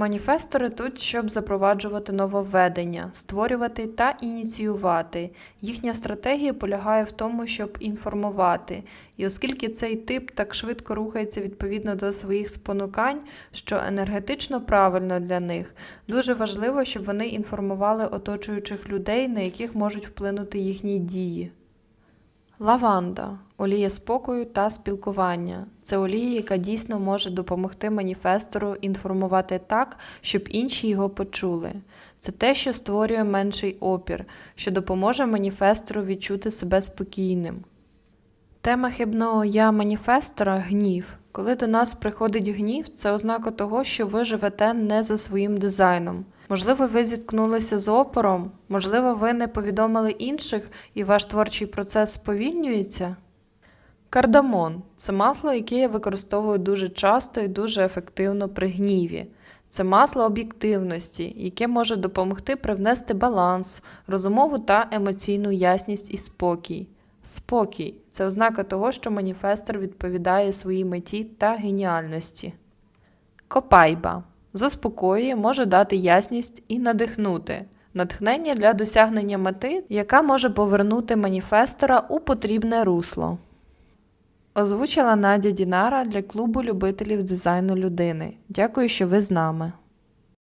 Маніфестори тут, щоб запроваджувати нововведення, створювати та ініціювати. Їхня стратегія полягає в тому, щоб інформувати. І оскільки цей тип так швидко рухається відповідно до своїх спонукань, що енергетично правильно для них, дуже важливо, щоб вони інформували оточуючих людей, на яких можуть вплинути їхні дії. Лаванда олія спокою та спілкування. Це олія, яка дійсно може допомогти маніфестору інформувати так, щоб інші його почули. Це те, що створює менший опір, що допоможе маніфестору відчути себе спокійним. Тема хибного я маніфестора гнів. Коли до нас приходить гнів, це ознака того, що ви живете не за своїм дизайном. Можливо, ви зіткнулися з опором, можливо, ви не повідомили інших і ваш творчий процес сповільнюється. Кардамон це масло, яке я використовую дуже часто і дуже ефективно при гніві. Це масло об'єктивності, яке може допомогти привнести баланс, розумову та емоційну ясність і спокій. Спокій це ознака того, що маніфестор відповідає своїй меті та геніальності. Копайба заспокоює, може дати ясність і надихнути. Натхнення для досягнення мети, яка може повернути маніфестора у потрібне русло. Озвучила Надя Дінара для клубу любителів дизайну людини. Дякую, що ви з нами.